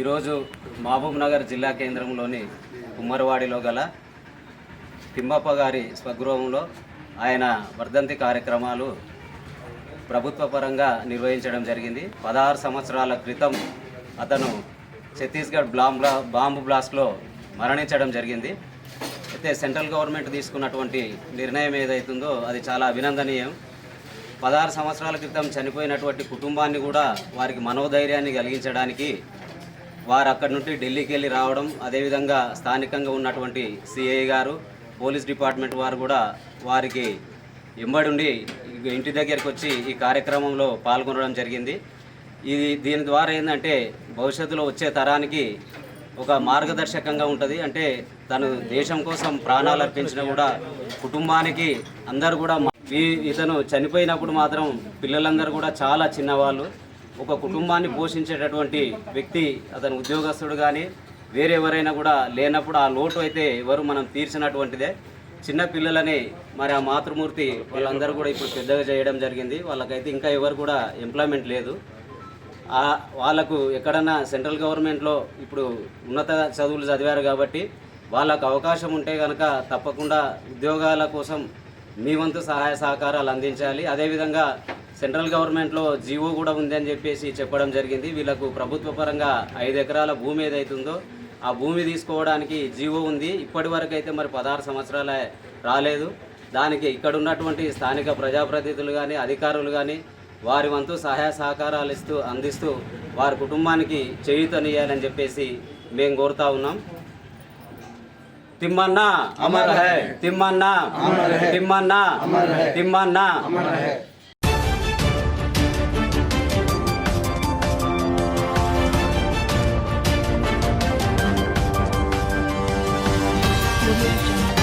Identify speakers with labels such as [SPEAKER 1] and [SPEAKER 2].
[SPEAKER 1] ఈరోజు మహబూబ్ నగర్ జిల్లా కేంద్రంలోని కుమ్మరవాడిలో గల తిమ్మప్ప గారి స్వగృహంలో ఆయన వర్ధంతి కార్యక్రమాలు ప్రభుత్వ పరంగా నిర్వహించడం జరిగింది. పదహారు సంవత్సరాల క్రితం అతను ఛత్తీస్గఢ్ బ్లామ్ బ్లా బాంబు బ్లాస్ట్లో మరణించడం జరిగింది. అయితే సెంట్రల్ గవర్నమెంట్ తీసుకున్నటువంటి నిర్ణయం ఏదైతుందో అది చాలా అభినందనీయం. పదహారు సంవత్సరాల క్రితం చనిపోయినటువంటి కుటుంబాన్ని కూడా వారికి మనోధైర్యాన్ని కలిగించడానికి వారు అక్కడి నుండి ఢిల్లీకి వెళ్ళి రావడం అదేవిధంగా స్థానికంగా ఉన్నటువంటి సిఐ గారు పోలీస్ డిపార్ట్మెంట్ వారు కూడా వారికి ఎంబడుండి ఇంటి దగ్గరికి వచ్చి ఈ కార్యక్రమంలో పాల్గొనడం జరిగింది. ఇది దీని ద్వారా ఏంటంటే భవిష్యత్తులో వచ్చే తరానికి ఒక మార్గదర్శకంగా ఉంటుంది. అంటే తను దేశం కోసం ప్రాణాలు అర్పించిన కూడా కుటుంబానికి అందరు కూడా ఈ ఇతను చనిపోయినప్పుడు మాత్రం పిల్లలందరూ కూడా చాలా చిన్నవాళ్ళు. ఒక కుటుంబాన్ని పోషించేటటువంటి వ్యక్తి అతను ఉద్యోగస్తుడు కానీ వేరే ఎవరైనా కూడా లేనప్పుడు ఆ లోటు అయితే ఎవరు మనం తీర్చినటువంటిదే. చిన్న పిల్లలని మరి ఆ మాతృమూర్తి వాళ్ళందరూ కూడా ఇప్పుడు పెద్దగా చేయడం జరిగింది. వాళ్ళకైతే ఇంకా ఎవరు కూడా ఎంప్లాయ్మెంట్ లేదు. వాళ్ళకు ఎక్కడన్నా సెంట్రల్ గవర్నమెంట్లో ఇప్పుడు ఉన్నత చదువులు చదివారు కాబట్టి వాళ్ళకు అవకాశం ఉంటే కనుక తప్పకుండా ఉద్యోగాల కోసం మీ వంతు సహాయ సహకారాలు అందించాలి. అదేవిధంగా సెంట్రల్ గవర్నమెంట్లో జీవో కూడా ఉంది అని చెప్పేసి చెప్పడం జరిగింది. వీళ్ళకు ప్రభుత్వ పరంగా ఐదు ఎకరాల భూమి ఏదైతుందో ఆ భూమి తీసుకోవడానికి జీవో ఉంది. ఇప్పటి వరకు అయితే మరి పదహారు సంవత్సరాలే రాలేదు. దానికి ఇక్కడ ఉన్నటువంటి స్థానిక ప్రజాప్రతినిధులు కానీ అధికారులు కానీ వారి వంతు సహాయ సహకారాలు ఇస్తూ అందిస్తూ వారి కుటుంబానికి చేయూతనియాలని చెప్పేసి మేము కోరుతా ఉన్నాం. తిమ్మన్న అమర్ హై తిమ్మన్న తిమ్మన్న తిమ్మన్న.
[SPEAKER 2] Bye.